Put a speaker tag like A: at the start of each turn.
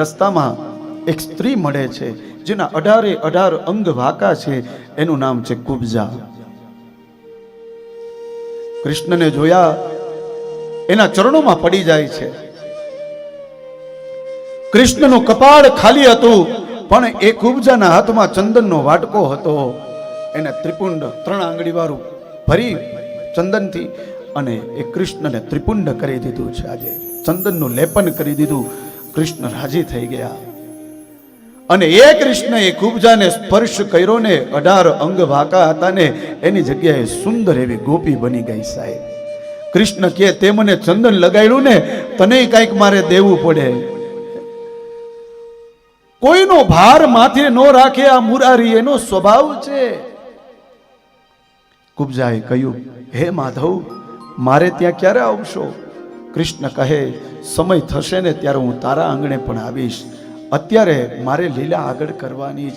A: રસ્તામાં એક સ્ત્રી મળે છે, જેના અઢારે અઢાર અંગ વાકા છે, એનું નામ છે કુબજા. કૃષ્ણને જોયા, એના ચરણોમાં પડી જાય છે. કૃષ્ણનું કપાળ ખાલી હતું, પણ એ કુબજાના હાથમાં ચંદનનો વાટકો હતો. એને ત્રિપુંડ ત્રણ આંગળી વાળું ભરી ચંદનથી અને એ કૃષ્ણને ત્રિપુંડ કરી દીધું છે. આજે ચંદનનું લેપન કરી દીધું. કૃષ્ણ રાજી થઈ ગયા. અને એ કૃષ્ણએ કુબજાને સ્પર્શ કર્યો ને અઢાર અંગ ભાકા હતા ને એની જગ્યાએ સુંદર એવી ગોપી બની ગઈ સાહેબ. કૃષ્ણ કે તે મને ચંદન લગાડ્યું ને તને કાંઈક મારે દેવું પડે. કોઈનો ભાર માથે ન રાખે આ મુરારી, એનો સ્વભાવ છે. કુબજાએ કહ્યું, હે માધવ, મારે ત્યાં ક્યારે આવશો? કૃષ્ણ કહે, સમય થશે ને ત્યારે હું તારા આંગણે પણ આવીશ. અત્યારે મારે લીલા આગળ કરવાની જ.